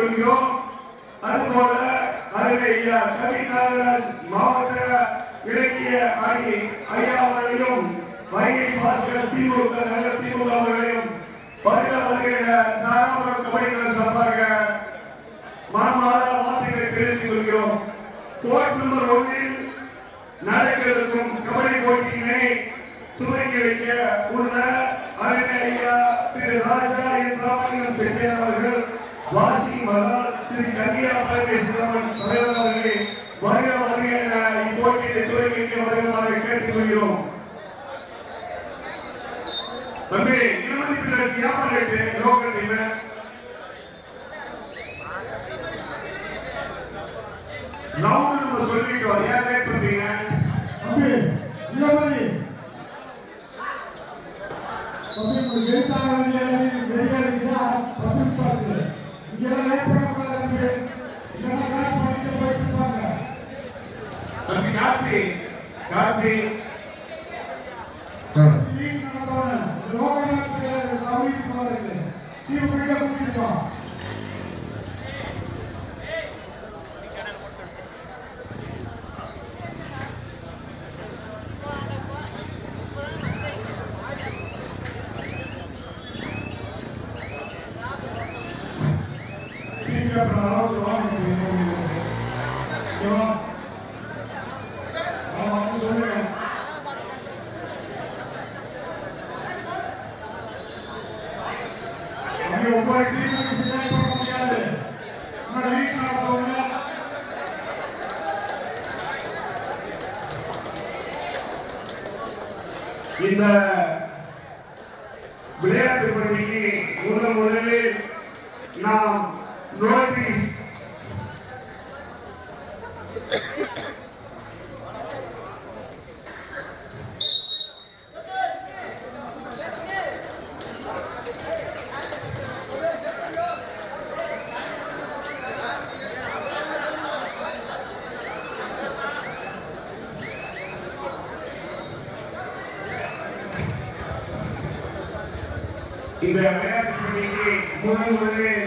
சொல்கிறோம். அதுபோல அருகே ஐயா கவி நாகராஜ் மாவட்ட இலக்கிய அணி ஐயா அவர்களையும் வைகை பாஸ்கர் திமுக நகர் திமுக அவர்களையும் வருக வருகிற தாராபுரம் கபடிகள் சார்பாக மனமாத வார்த்தைகளை தெரிவித்துக் கொள்கிறோம். கோட் நம்பர் ஒன்றில் நடக்கவிருக்கும் கபடி போட்டியினை துவங்கி வைக்க உள்ள அருணை ஐயா திரு ராஜா என் ராமலிங்கம் செட்டியார் அவர்கள் வாசி மகா ஸ்ரீ கன்னியா பரமேஸ்வரன் தலைவர் அவர்களே வருக வருக என இப்போட்டியை துவங்கி வைக்க வருமாறு கேட்டுக்கொள்கிறோம் தம்பி இருபது பில்லர்ஸ் வியாபாரம் இந்த விளையாட்டு போட்டிக்கு முதல் முதலில் நாம் நோட்டீஸ்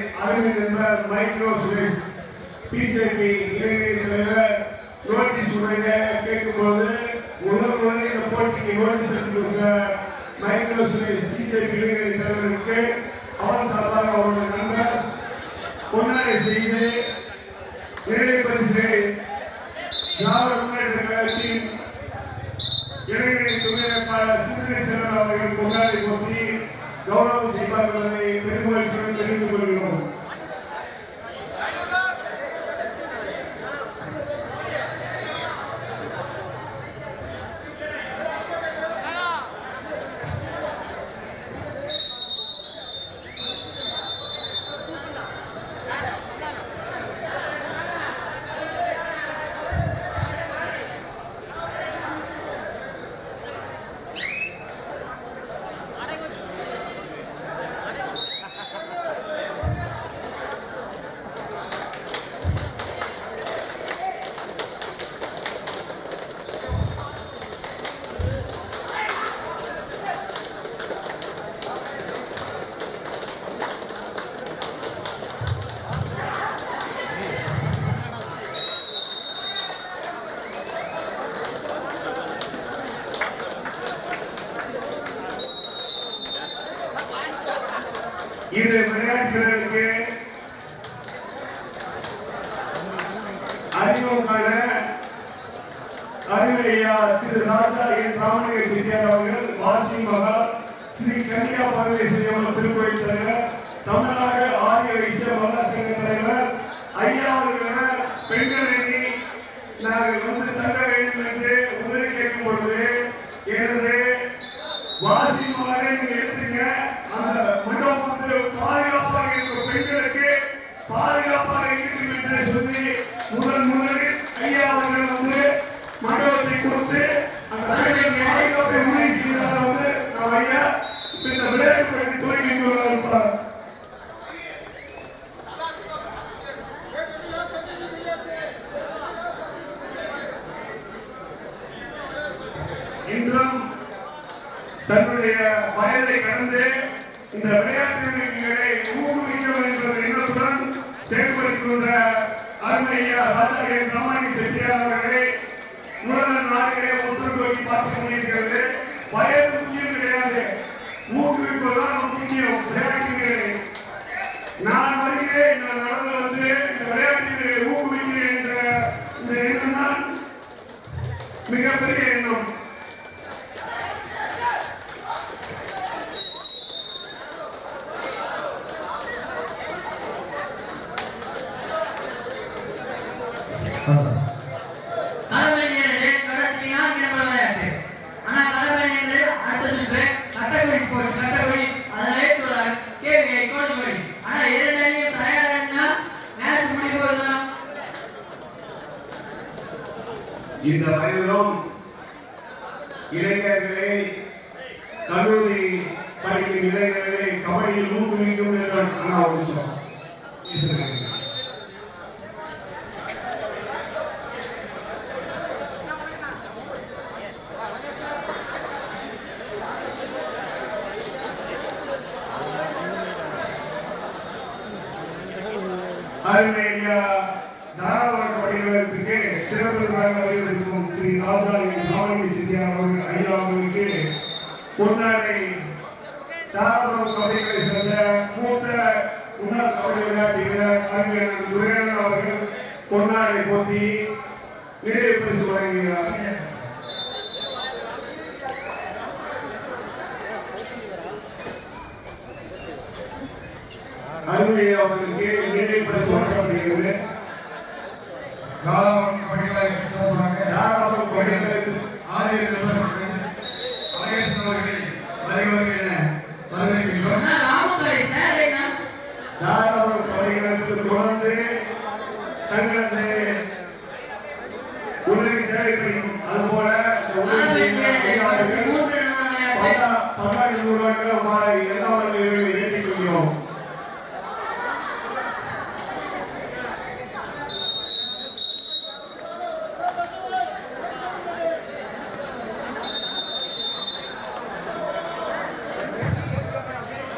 முதலில் அரவிந்த் என்பவர் மைக்ரோ சுரேஷ் பிஜேபி இளைஞர் தலைவர் நோட்டீஸ் உடைய கேட்கும்போது முதல் முதலில் இந்த போட்டிக்கு நோட்டீஸ் எடுத்து கொடுத்த மைக்ரோ சுரேஷ் பிஜேபி இளைஞர் தலைவருக்கு அவர் சார்பாக அவருடைய நண்பர் பொன்னாடை செய்து நினைவு பரிசு யாரும் ராஜா ராமலிங்க செட்டியார் அவர்கள் வாசி மகா ஸ்ரீ கன்னியா பறவை பரமேஸ்வரி திருக்கோயில் தலைவர் தமிழ்நாடு ஆரிய வைசிய மகா சங்க தலைவர் ஐயா அவர்கள பெண்கள் அணி நாங்கள் வந்து தங்க வேண்டும் என்று உதவி கேட்கும் பொழுது எனது வாசி மகனை வந்து இந்த விளையாட்டு பற்றி துவங்கி இன்றும் தன்னுடைய வயதை கடந்து இந்த விளையாட்டு ஊக்குவிக்க வேண்டும் எண்ணத்துடன் செயல்படுகின்ற அருமையா ராஜாவின் ரமணி செட்டியார் அவர்களே முதல்வர் நாடுகளே ஒன்று போய் பார்த்துக் கொண்டிருக்கிறது. வயது முக்கியம் கிடையாது. ஊக்குவிப்பதுதான் முக்கியம். விளையாட்டுகிறேன் நான் வருகிறேன் நான் நடந்து வந்து இந்த விளையாட்டுகளை ஊக்குவிக்கிறேன் என்ற இந்த எண்ணம் தான் மிகப்பெரிய எண்ணம் கலவரி என்று கடைசி நான்கு நிமிட விளையாட்டு ஆனா கலவரி என்று அடுத்த ஸ்போர்ட்ஸ் கட்டக்குடி அதனை தொடர் கேவிஐ கோச்சுமணி ஆனா இரண்டு அணியும் தயாரானா மேட்ச் முடிப்பதுதான் இந்த வயதிலும் இளைஞர்களே கல்லூரி படிக்கும் இளைஞர்களே கபடியில் ஊக்குவிக்கும் என்று அண்ணா ஒரு சிறப்பு திரு ராஜா சித்தியார் அவர்கள் ஐயா அவர்களுக்கு பொன்னாடை தாராபுரம் கபடிகளை சேர்ந்த மூத்த முன்னாள் கபடி விளையாட்டு வீரர் துரையன் அவர்கள் பொன்னாடை போட்டி பரிசு வழங்குகிறார் அருமை அவர்களுக்கு நிறைவு பரிசு வழங்கப்படுகிறது காலம் தாராபுரம் கபடிகளுக்கு தொடர்ந்து தங்களது உதவி தேவைப்படும். அதுபோல இந்த உதவி செய்ய பத்தாயிரம் ரூபாய்க்கு எல்லா வகையிலும் ஏற்றிக் கொள்கிறோம்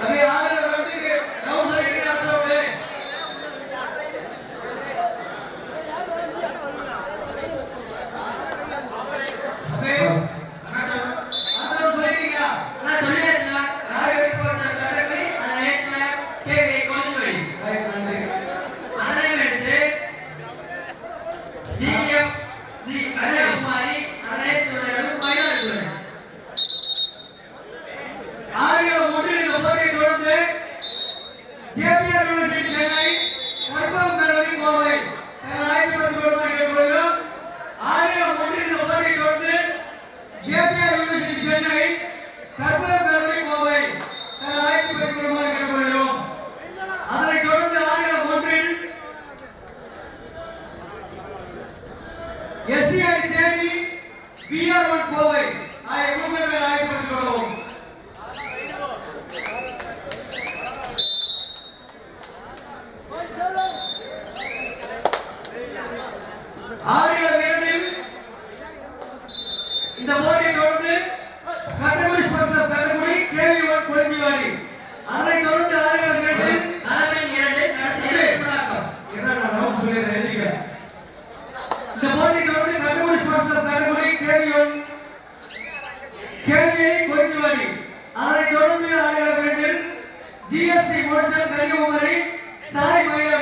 அபி ஆறு ரவுண்டுக்கு ரவுண்ட் அடிக்கிறார் ரவுண்டு அபி அண்ணா சொல்லிட்டீங்களா நான் சொல்லியாச்சுல ராஜவேஷ் ஸ்போர்ட்ஸ் கட்டளை அதை ஏற்ற கேவி கொளுத்துவடி நன்றி அதனை எடுத்து ஜிஎம் ஜி கன்னியாகுமரி அதனை தொடரும் மயிலாடுதுறை ஆரியர் ஒன்றில் இந்த போட்டியை தொடர்ந்து ஜேபிஆர் யூனிவர்சிட்டி சென்னை கற்பகம் கல்லூரி கோவை என அழைக்கப்பட்டு வருமாறு கேட்டுக்கொள்கிறோம் ஆரியர் ஒன்றில் இந்த போட்டியை தொடர்ந்து ஜேபிஆர் யூனிவர்சிட்டி சென்னை கற்பகம் கல்லூரி கோவை என அழைக்கப்பட்டு வருமாறு கேட்டுக்கொள்கிறோம் அதனைத் தொடர்ந்து ஆரியர் ஒன்றில் SCI Theni BR one Kovai ஆகிய குழுக்கள் அழைக்கப்பட்டுக் கொள்ளவும் ஆரிய வீரரில் இந்த போட்டியை தொடர்ந்து Kattakudi special Kattakudi KV one Kurinjivadi அதனைத் தொடர்ந்து ஆரிய வீரரில் தலைவன் இரண்டு கடைசியில் என்ன நான் சொல்லிடுறேன் எழுதிக்க இந்த போட்டியை தொடர்ந்து Kattakudi special Kattakudi KV one அதனைத் தொடர்ந்து ஆரிய வீரரில் ஜிஎஃப்சி கன்னியாகுமரி சாய் மயிலாடுதுறை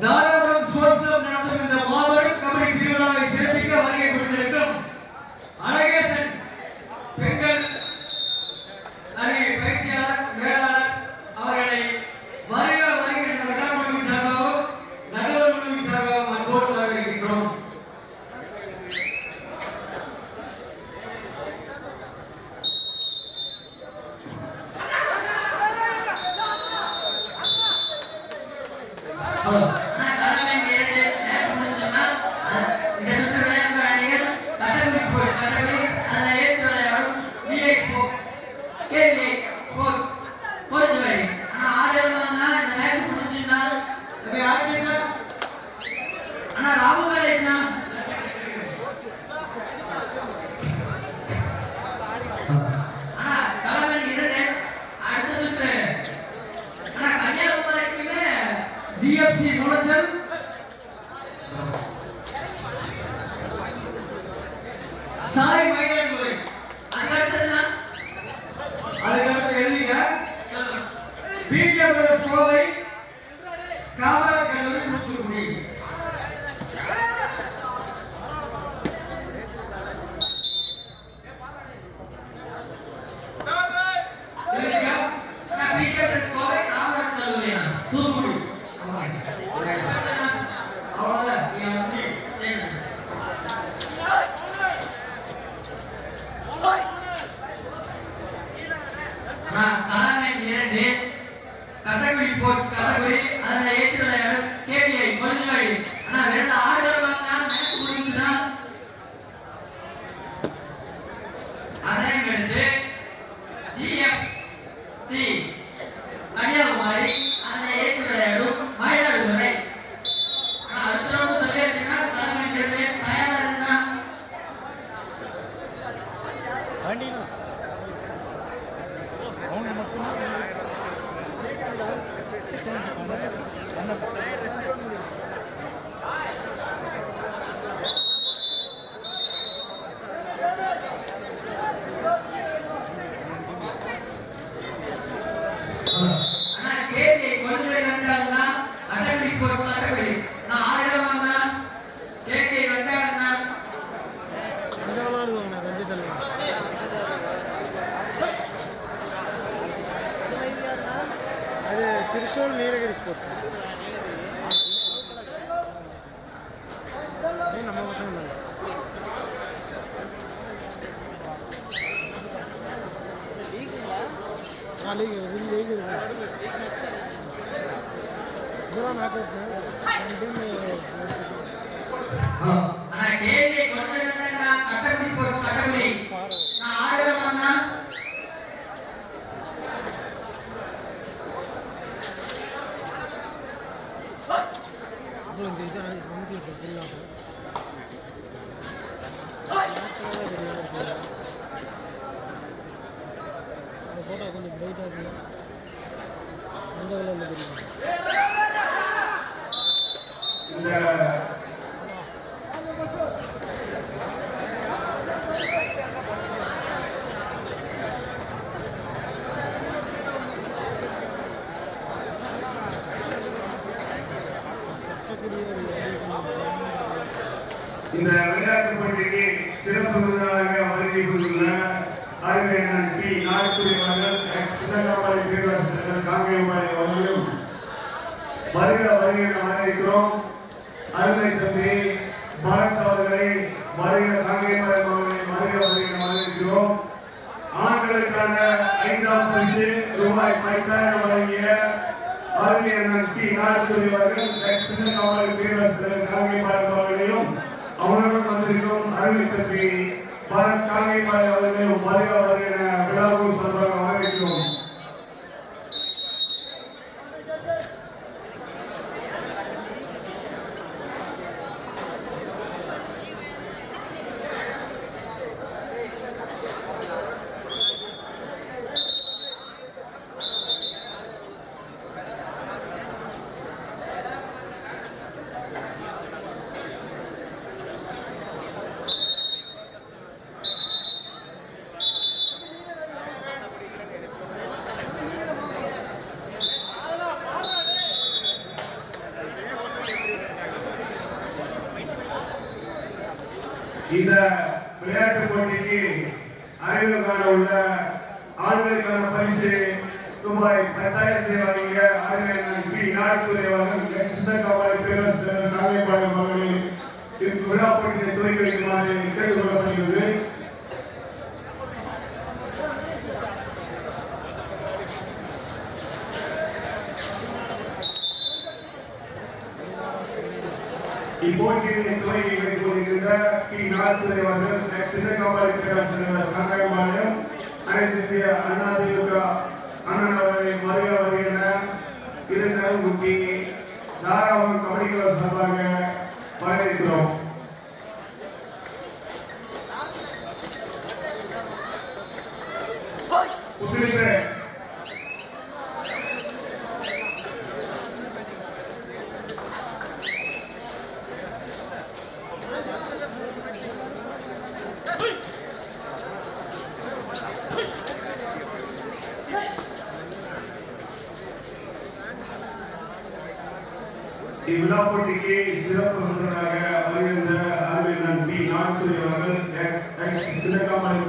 나라 அதனையும் எடுத்து ஜிஎஃப்சி இந்த விளையாட்டு போட்டிக்கு சிறப்பு விருந்தினராக வருகை புரிந்துள்ள அறிஞர் பி. நாயக்குடி அவர்கள் எக்ஸ். சின்னகாமலை பேராசிரியர் காங்கேயம்பாடி அவர்களும் வருக வருகை என வரவேற்கிறோம். அருமை தம்பி பரத் அவர்களை வருக காங்கேயம்பாடி அவர்களை வருக வருகை என வரவேற்கிறோம். ஆண்களுக்கான ஐந்தாம் பரிசு ரூபாய் பத்தாயிரம் வழங்கிய அறிஞர் பி நாயக்குடி அவர்கள் எக்ஸ் சின்னகாமலை பேராசிரியர் காங்கேயம்பாடி அவர்களையும் அவருடன் வந்திருக்கும் அருமை தம்பி பரத் காங்கேயம்பாடி அவர்களையும் வருக வருக என சார்பாக வரவேற்கிறோம் இந்த விளையாட்டு போட்டிக்கு அறிவு காண உள்ள ஆண்களுக்கான பரிசு ரூபாய் பத்தாயிரத்தை வழங்கிய அறிஞர் பி. நாட்டுத்துறை அவர்கள் எஸ் சின்னக்காமலை பேரரசர் காங்கேபாளையம் அவர்களை இந்த விழா போட்டியை துவக்கி வைக்குமாறு கொள்ளப்படுகிறது இப்போட்டியை வைத்துக் கொண்டிருக்கின்ற பி. நாட்டுத்துறை அவர்கள் எஸ் சின்னக்காமலை பேரரசர் காங்கேபாளையம் அனைத்து இந்திய அண்ணா திமுக அண்ணன் அவர்களை வருக வருகிற இருந்தரும் குட்டி தாராபுரம் கபடி கிளப் சார்பாக வரவேற்கிறோம். சிறப்பு விருந்தினராக வருகின்ற அறிவியல் நன்றி நாட்டுடைய அவர்கள் எக்ஸ் சிவகாமலை